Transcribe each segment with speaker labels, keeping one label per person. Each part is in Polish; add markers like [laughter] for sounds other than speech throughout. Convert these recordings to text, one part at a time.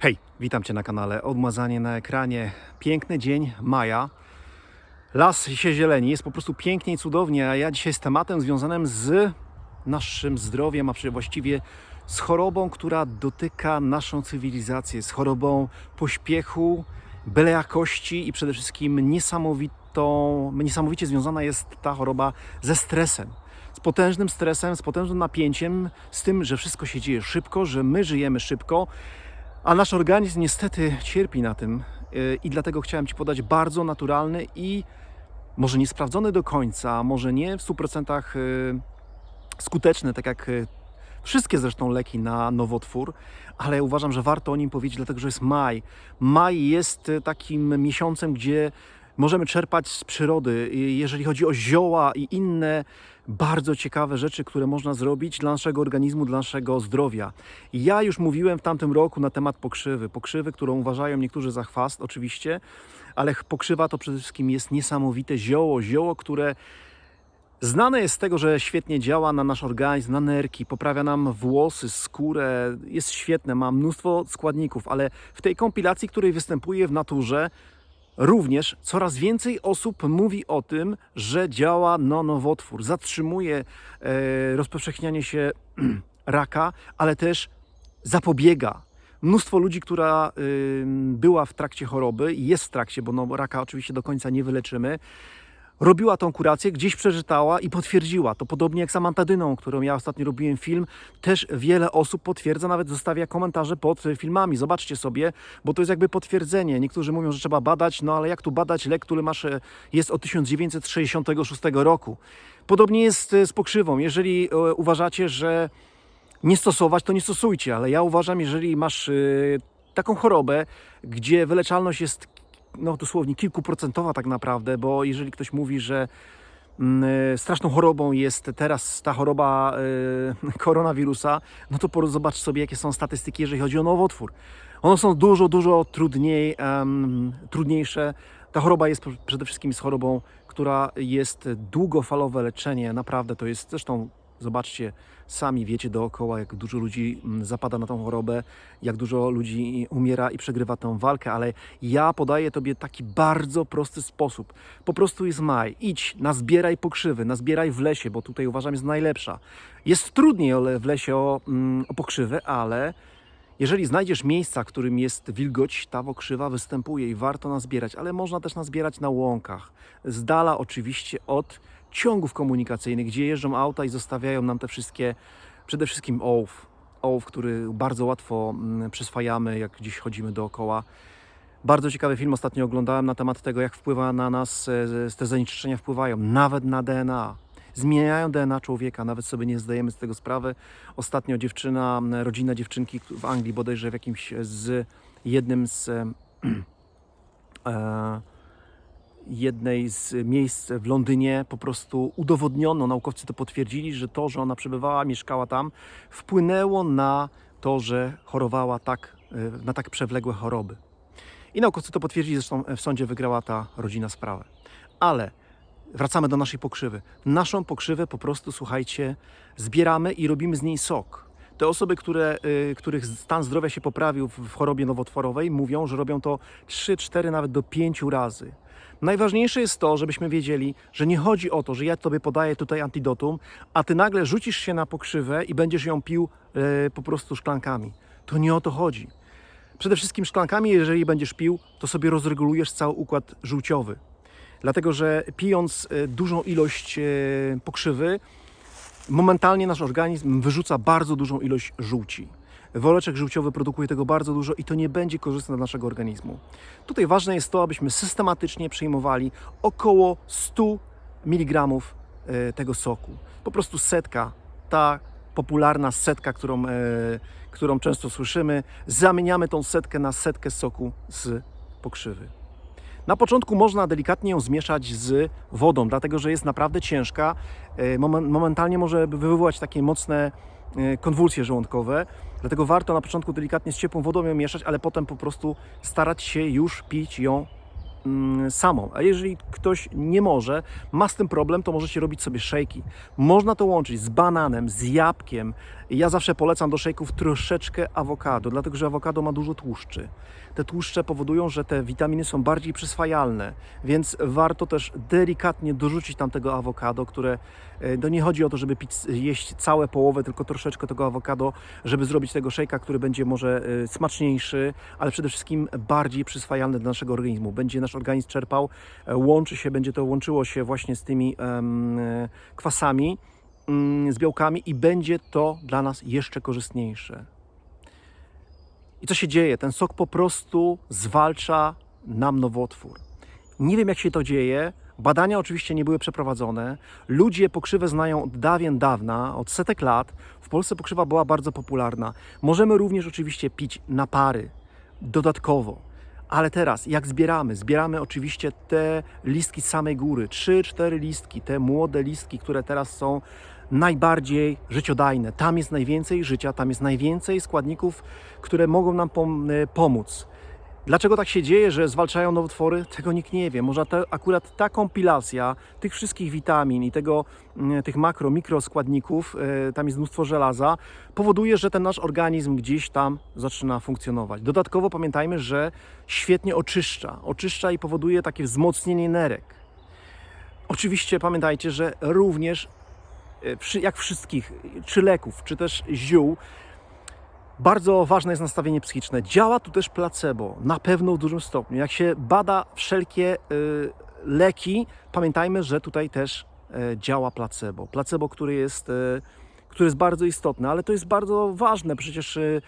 Speaker 1: Hej, witam Cię na kanale Odmazanie na ekranie. Piękny dzień maja. Las się zieleni, jest po prostu pięknie i cudownie, a ja dzisiaj z tematem związanym z naszym zdrowiem, a właściwie z chorobą, która dotyka naszą cywilizację, z chorobą pośpiechu, byle jakości i przede wszystkim niesamowitą, niesamowicie związana jest ta choroba ze stresem. Z potężnym stresem, z potężnym napięciem, z tym, że wszystko się dzieje szybko, że my żyjemy szybko, a nasz organizm niestety cierpi na tym yy, i dlatego chciałem Ci podać bardzo naturalny i może nie sprawdzony do końca, może nie w 100% yy, skuteczny, tak jak yy, wszystkie zresztą leki na nowotwór, ale uważam, że warto o nim powiedzieć, dlatego że jest maj. Maj jest takim miesiącem, gdzie możemy czerpać z przyrody, jeżeli chodzi o zioła i inne bardzo ciekawe rzeczy, które można zrobić dla naszego organizmu, dla naszego zdrowia. Ja już mówiłem w tamtym roku na temat pokrzywy. Pokrzywy, którą uważają niektórzy za chwast, oczywiście, ale pokrzywa to przede wszystkim jest niesamowite zioło, zioło, które Znane jest z tego, że świetnie działa na nasz organizm, na nerki, poprawia nam włosy, skórę, jest świetne, ma mnóstwo składników, ale w tej kompilacji, której występuje w naturze, również coraz więcej osób mówi o tym, że działa na nowotwór, zatrzymuje e, rozpowszechnianie się [clears throat] raka, ale też zapobiega. Mnóstwo ludzi, która była w trakcie choroby i jest w trakcie, bo no, raka oczywiście do końca nie wyleczymy, robiła tą kurację, gdzieś przeczytała i potwierdziła. To podobnie jak z amantadyną, którą ja ostatnio robiłem film, też wiele osób potwierdza, nawet zostawia komentarze pod filmami. Zobaczcie sobie, bo to jest jakby potwierdzenie. Niektórzy mówią, że trzeba badać, no ale jak tu badać lek, który masz, e, jest od 1966 roku. Podobnie jest e, z pokrzywą. Jeżeli e, uważacie, że nie stosować, to nie stosujcie, ale ja uważam, jeżeli masz taką chorobę, gdzie wyleczalność jest no dosłownie kilkuprocentowa tak naprawdę, bo jeżeli ktoś mówi, że mm, y, straszną chorobą jest teraz ta choroba y, [laughs] koronawirusa, no to zobacz sobie, jakie są statystyki, jeżeli chodzi o nowotwór. One są dużo, dużo trudniej, em, trudniejsze. Ta choroba jest pr- przede wszystkim z chorobą, która jest długofalowe leczenie. Naprawdę to jest, zresztą zobaczcie, sami wiecie dookoła, jak dużo ludzi mm, zapada na tą chorobę, jak dużo ludzi umiera i przegrywa tę walkę, ale ja podaję Tobie taki bardzo prosty sposób. Po prostu jest maj. Idź, nazbieraj pokrzywy, nazbieraj w lesie, bo tutaj uważam jest najlepsza. Jest trudniej w lesie o, mm, o pokrzywy, ale jeżeli znajdziesz miejsca, którym jest wilgoć, ta pokrzywa występuje i warto nazbierać, ale można też nazbierać na łąkach. Z dala oczywiście od ciągów komunikacyjnych, gdzie jeżdżą auta i zostawiają nam te wszystkie, przede wszystkim ołów. Ołów, który bardzo łatwo mm, przyswajamy, jak gdzieś chodzimy dookoła. Bardzo ciekawy film ostatnio oglądałem na temat tego, jak wpływa na nas, e, te zanieczyszczenia wpływają, nawet na DNA. Zmieniają DNA człowieka, nawet sobie nie zdajemy z tego sprawy. Ostatnio dziewczyna, rodzina dziewczynki w Anglii, bodajże w jakimś z jednym z [clears throat] e, jednej z miejsc w Londynie po prostu udowodniono, naukowcy to potwierdzili, że to, że ona przebywała, mieszkała tam, wpłynęło na to, że chorowała tak, e, na tak przewlekłe choroby. I naukowcy to potwierdzili, zresztą w sądzie wygrała ta rodzina sprawę. Ale wracamy do naszej pokrzywy. Naszą pokrzywę po prostu, słuchajcie, zbieramy i robimy z niej sok. Te osoby, które, y, których stan zdrowia się poprawił w, chorobie nowotworowej, mówią, że robią to 3, 4, nawet do 5 razy. Najważniejsze jest to, żebyśmy wiedzieli, że nie chodzi o to, że ja Tobie podaję tutaj antidotum, a Ty nagle rzucisz się na pokrzywę i będziesz ją pił y, po prostu szklankami. To nie o to chodzi. Przede wszystkim szklankami, jeżeli będziesz pił, to sobie rozregulujesz cały układ żółciowy. Dlatego, że pijąc e, dużą ilość e, pokrzywy, momentalnie nasz organizm wyrzuca bardzo dużą ilość żółci. Woreczek żółciowy produkuje tego bardzo dużo i to nie będzie korzystne dla naszego organizmu. Tutaj ważne jest to, abyśmy systematycznie przyjmowali około 100 mg e, tego soku. Po prostu setka, ta popularna setka, którą, e, którą często słyszymy, zamieniamy tą setkę na setkę soku z pokrzywy. Na początku można delikatnie ją zmieszać z wodą, dlatego że jest naprawdę ciężka. E, momen- Momentalnie może wywoływać takie mocne e, konwulsje żołądkowe, dlatego warto na początku delikatnie z ciepłą wodą ją mieszać, ale potem po prostu starać się już pić ją samą. A jeżeli ktoś nie może, ma z tym problem, to możecie robić sobie szejki. Można to łączyć z bananem, z jabłkiem. Ja zawsze polecam do szejków troszeczkę awokado, dlatego że awokado ma dużo tłuszczy. Te tłuszcze powodują, że te witaminy są bardziej przyswajalne, więc warto też delikatnie dorzucić tam tego awokado, które e, to nie chodzi o to, żeby pić, jeść całe połowę, tylko troszeczkę tego awokado, żeby zrobić tego szejka, który będzie może e, smaczniejszy, ale przede wszystkim bardziej przyswajalny dla naszego organizmu. Będzie nasz organizm czerpał, e, łączy się, będzie to łączyło się właśnie z tymi e, kwasami, mm, z białkami i będzie to dla nas jeszcze korzystniejsze. I co się dzieje? Ten sok po prostu zwalcza nam nowotwór. Nie wiem, jak się to dzieje. Badania oczywiście nie były przeprowadzone. Ludzie pokrzywę znają od dawien dawna, od setek lat. W Polsce pokrzywa była bardzo popularna. Możemy również oczywiście pić napary dodatkowo. Ale teraz, jak zbieramy? Zbieramy oczywiście te listki z samej góry, 3-4 listki, te młode listki, które teraz są najbardziej życiodajne. Tam jest najwięcej życia, tam jest najwięcej składników, które mogą nam pom- pomóc. Dlaczego tak się dzieje, że zwalczają nowotwory? Tego nikt nie wie. Może te, akurat ta kompilacja tych wszystkich witamin i tego, mm, tych makro, mikroskładników, e, tam jest mnóstwo żelaza, powoduje, że ten nasz organizm gdzieś tam zaczyna funkcjonować. Dodatkowo pamiętajmy, że świetnie oczyszcza. Oczyszcza i powoduje takie wzmocnienie nerek. Oczywiście pamiętajcie, że również e, jak wszystkich, czy leków, czy też ziół, bardzo ważne jest nastawienie psychiczne. Działa tu też placebo, na pewno w dużym stopniu. Jak się bada wszelkie y, leki, pamiętajmy, że tutaj też e, działa placebo. Placebo, który jest, e, który jest bardzo istotny, ale to jest bardzo ważne. Przecież e,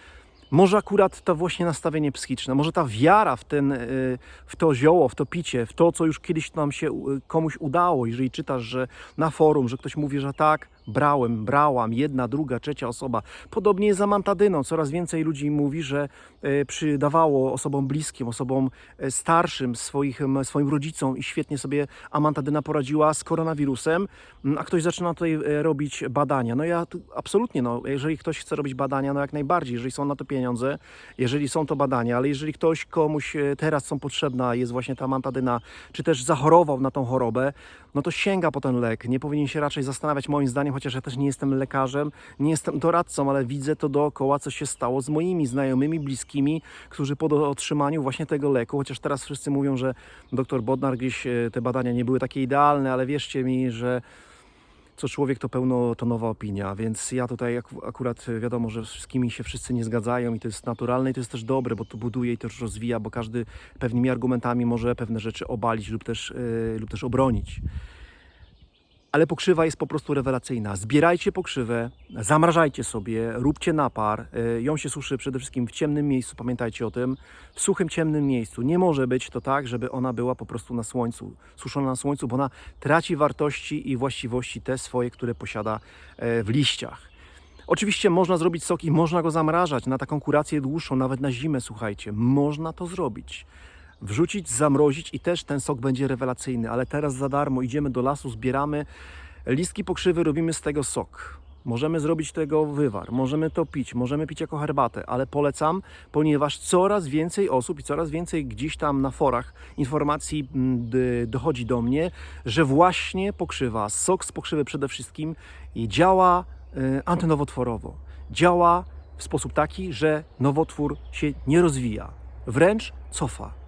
Speaker 1: może akurat to właśnie nastawienie psychiczne, może ta wiara w, ten, y, w to zioło, w to picie, w to, co już kiedyś nam się y, komuś udało. Jeżeli czytasz, że na forum, że ktoś mówi, że tak, brałem, brałam, jedna, druga, trzecia osoba. Podobnie jest z amantadyną. Coraz więcej ludzi mówi, że y, przydawało osobom bliskim, osobom y, starszym, swoich, swoim rodzicom i świetnie sobie amantadyna poradziła z koronawirusem, m, a ktoś zaczyna tutaj y, robić badania. No ja absolutnie, no, jeżeli ktoś chce robić badania, no jak najbardziej, jeżeli są na to pieniądze, jeżeli są to badania, ale jeżeli ktoś komuś e, teraz są potrzebna, jest właśnie ta amantadyna, czy też zachorował na tą chorobę, no to sięga po ten lek. Nie powinien się raczej zastanawiać moim zdaniem, chociaż ja też nie jestem lekarzem, nie jestem doradcą, ale widzę to dookoła, co się stało z moimi znajomymi, bliskimi, którzy po otrzymaniu właśnie tego leku, chociaż teraz wszyscy mówią, że dr Bodnar gdzieś e, te badania nie były takie idealne, ale wierzcie mi, że co człowiek to pełnotonowa opinia, więc ja tutaj ak- akurat e, wiadomo, że z wszystkimi się wszyscy nie zgadzają i to jest naturalne i to jest też dobre, bo to buduje i też rozwija, bo każdy pewnymi argumentami może pewne rzeczy obalić lub też, yy, lub też obronić. Ale pokrzywa jest po prostu rewelacyjna. Zbierajcie pokrzywę, zamrażajcie sobie, róbcie napar. Yy, Ją się suszy przede wszystkim w ciemnym miejscu, pamiętajcie o tym. W suchym, ciemnym miejscu. Nie może być to tak, żeby ona była po prostu na słońcu, suszona na słońcu, bo ona traci wartości i właściwości te swoje, które posiada e, w liściach. Oczywiście można zrobić sok i można go zamrażać na taką kurację dłuższą, nawet na zimę, słuchajcie. Można to zrobić. Wrzucić, zamrozić i też ten sok będzie rewelacyjny, ale teraz za darmo idziemy do lasu, zbieramy listki pokrzywy, robimy z tego sok. Możemy zrobić tego wywar, możemy to pić, możemy pić jako herbatę, ale polecam, ponieważ coraz więcej osób i coraz więcej gdzieś tam na forach informacji mm, dochodzi do mnie, że właśnie pokrzywa, sok z pokrzywy przede wszystkim działa y, antynowotworowo. Działa w sposób taki, że nowotwór się nie rozwija, wręcz cofa.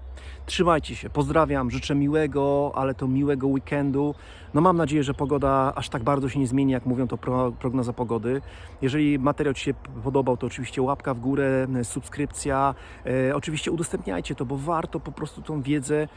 Speaker 1: Trzymajcie się, pozdrawiam, życzę miłego, ale to miłego weekendu. No mam nadzieję, że pogoda aż tak bardzo się nie zmieni, jak mówią to pro, prognoza pogody. Jeżeli materiał Ci się podobał, to oczywiście łapka w górę, subskrypcja. E, oczywiście udostępniajcie to, bo warto po prostu tą wiedzę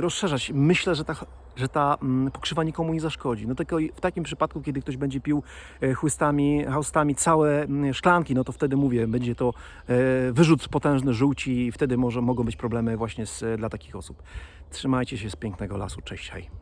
Speaker 1: rozszerzać. Myślę, że ta, że ta mm, pokrzywa nikomu nie zaszkodzi. No tylko w takim przypadku, kiedy ktoś będzie pił e, chłystami, haustami całe mm, szklanki, no to wtedy mówię, będzie to e, wyrzut potężny żółci i wtedy może mogą być problemy właśnie z, dla takich osób. Trzymajcie się z pięknego lasu. Cześć, hej.